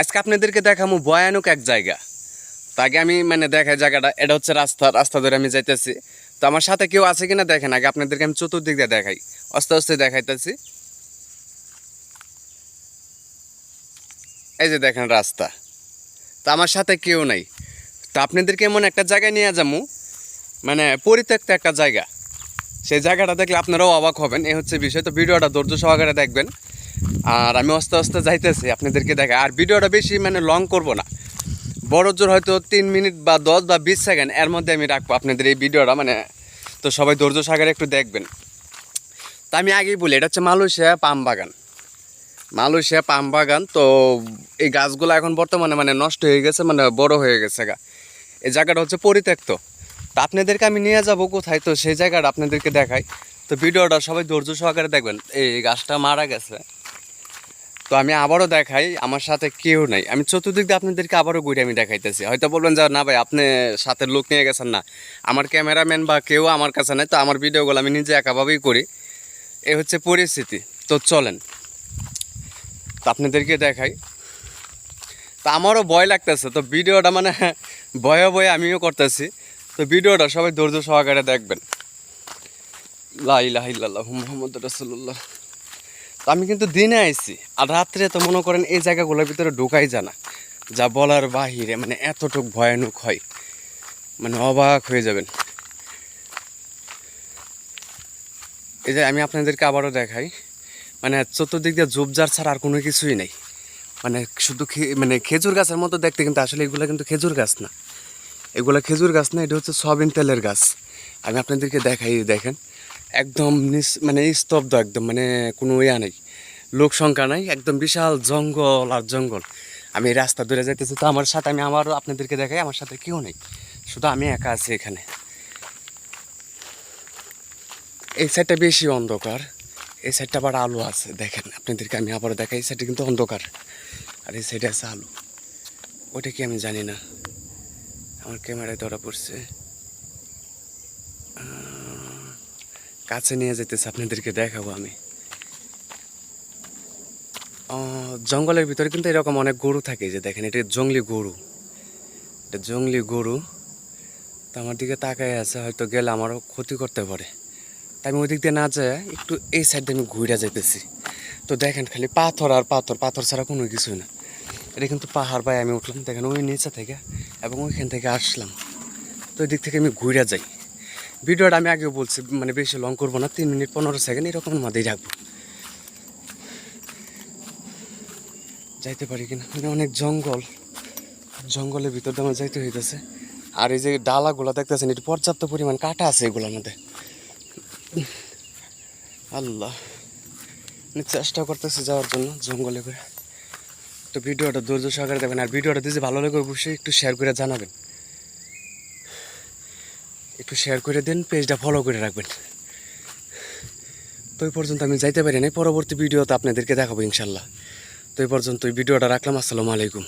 আজকে আপনাদেরকে দেখাবো ভয়ানক এক জায়গা। তো আগে আমি মানে দেখাই জায়গাটা। এটা হচ্ছে রাস্তা রাস্তা ধরে আমি যাইতেছি। তো আমার সাথে কেউ আছে কিনা দেখেন, আগে আপনাদেরকে আমি চতুর্দিক দিয়ে দেখাই। আস্তে আস্তে দেখাইতেছি। এই যে দেখেন রাস্তা। তো আমার সাথে কেউ নাই। তো আপনাদেরকে এমন একটা জায়গায় নিয়ে যাব মানে পরিত্যক্ত একটা জায়গা। সেই জায়গাটা দেখলে আপনারাও অবাক হবেন। এই হচ্ছে বিষয়। তো ভিডিওটা ধৈর্য সহকারে দেখবেন। আর আমি আস্তে আস্তে যাইতেছি, আপনাদেরকে দেখা। আর ভিডিওটা বেশি মানে লং করব না। বড় জোর হয়তো তিন মিনিট বা দশ বা বিশ সেকেন্ড এর মধ্যে আমি রাখব আপনাদের এই ভিডিওটা মানে তো সবাই ধৈর্য সাগরে একটু দেখবেন। তা আমি আগেই বলি, এটা হচ্ছে মালয়েশিয়া পাম বাগান। মালয়েশিয়া পাম বাগান, তো এই গাছগুলো এখন বর্তমানে মানে নষ্ট হয়ে গেছে মানে বড় হয়ে গেছে গা। এই জায়গাটা হচ্ছে পরিত্যক্ত। তা আপনাদেরকে আমি নিয়ে যাব কোথায়? তো সেই জায়গাটা আপনাদেরকে দেখাই। তো ভিডিওটা সবাই ধৈর্য সহকারে দেখবেন, এই গাছটা মারা গেছে। তো আমি আবারও দেখাই, আমার সাথে কেউ নাই। আমি চতুর্দিক দিয়ে আপনাদেরকে আবারও ঘুরে আমি দেখাইতেছি। হয়তো বলবেন যে, না ভাই, আপনি সাথে লোক নিয়ে গেছেন না। আমার ক্যামেরাম্যান বা কেউ আমার কাছে নেই, তো আমার ভিডিওগুলো আমি নিজে একাভাবেই করি। এ হচ্ছে পরিস্থিতি। তো চলেন, তো আপনাদেরকে দেখাই। তো আমারও ভয় লাগতেছে, তো ভিডিওটা মানে ভয়ে ভয়ে আমিও করতেছি। তো ভিডিওটা সবাই ধৈর্য সহকারে দেখবেন। লাইলাহিল্লাহ মোহাম্মদ রসুল্লাহ আমি কিন্তু দিনে আইছি, আর রাত্রে তো মনে করেন এই জায়গাগুলোর ভিতরে ঢোকাই জানা যা বলার বাহিরে মানে এতটুক ভয়ানক হয় মানে অবাক হয়ে যাবেন। এই যে আমি আপনাদেরকে আবারও দেখাই মানে চতুর্দিক দিয়ে ঝোপঝাড় ছাড়া আর কোনো কিছুই নেই। মানে শুধু মানে খেজুর গাছের মতো দেখতে কিন্তু আসলে এগুলো কিন্তু খেজুর গাছ না। এগুলো খেজুর গাছ না, এটা হচ্ছে সয়াবিন তেলের গাছ। আমি আপনাদেরকে দেখাই, দেখেন। একদম নিস মানে স্তব্ধ একদম মানে কোনো ইয়া নেই। লোক সংখ্যা নাই, একদম বিশাল জঙ্গল আর জঙ্গল। আমি রাস্তা ধরে যাইতেছি তো আমার সাথে, আমি আমারও আপনাদেরকে দেখাই, আমার সাথে কেউ নেই। শুধু আমি একা আছি এখানে। এই সাইডটা বেশি অন্ধকার, এই সাইডটা আবার আলো আছে, দেখেন। আপনাদেরকে আমি আবারও দেখাই, এই সাইডটা কিন্তু অন্ধকার। আর এই সাইডে আছে আলো। ওটা কি আমি জানি না। আমার ক্যামেরায় ধরা পড়ছে। কাছে নিয়ে যেতেছে আপনাদেরকে দেখাবো আমি। জঙ্গলের ভিতরে কিন্তু এরকম অনেক গরু থাকে যে দেখেন, এটা জঙ্গলি গরু। এটা জঙ্গলি গরু। তো আমার দিকে তাকায় আছে, হয়তো গেলে আমারও ক্ষতি করতে পারে। তাই আমি ওই দিক দিয়ে না যায়, একটু এই সাইড আমি ঘুরে যাইতেছি। তো দেখেন খালি পাথর আর পাথর পাথর ছাড়া কোনো কিছুই না। এটা কিন্তু পাহাড় পায়ে আমি উঠলাম, দেখেন ওই নিচে থেকে এবং ওইখান থেকে আসলাম। তো ওই দিক থেকে আমি ঘুরে যাই। ভিডিওটা আমি আগেও বলছি মানে বেশি লং করব না, তিন মিনিট পনেরো সেকেন্ড এরকমের মধ্যেই রাখব। যাইতে পারি কিনা? মানে অনেক জঙ্গল, জঙ্গলের ভিতর দিয়ে আমার যাইতে হইতেছে। আর এই যে ডালাগুলো দেখতেছেন একটু পর্যাপ্ত পরিমাণ কাটা আছে এগুলোর মধ্যে। আল্লাহ চেষ্টা করতেছি যাওয়ার জন্য জঙ্গলে করে। তো ভিডিওটা ধৈর্য সহকারে দেবেন আর ভিডিওটা যদি ভালো লাগে অবশ্যই একটু শেয়ার করে জানাবেন। একটু শেয়ার করে দেন পেজটা ফলো করে রাখবেন। তো এই পর্যন্ত আমি যাইতে পারি নাই, পরবর্তী ভিডিওতে আপনাদেরকে দেখাবো ইনশাল্লাহ। তো এই পর্যন্ত ভিডিওটা রাখলাম, আসসালামু আলাইকুম।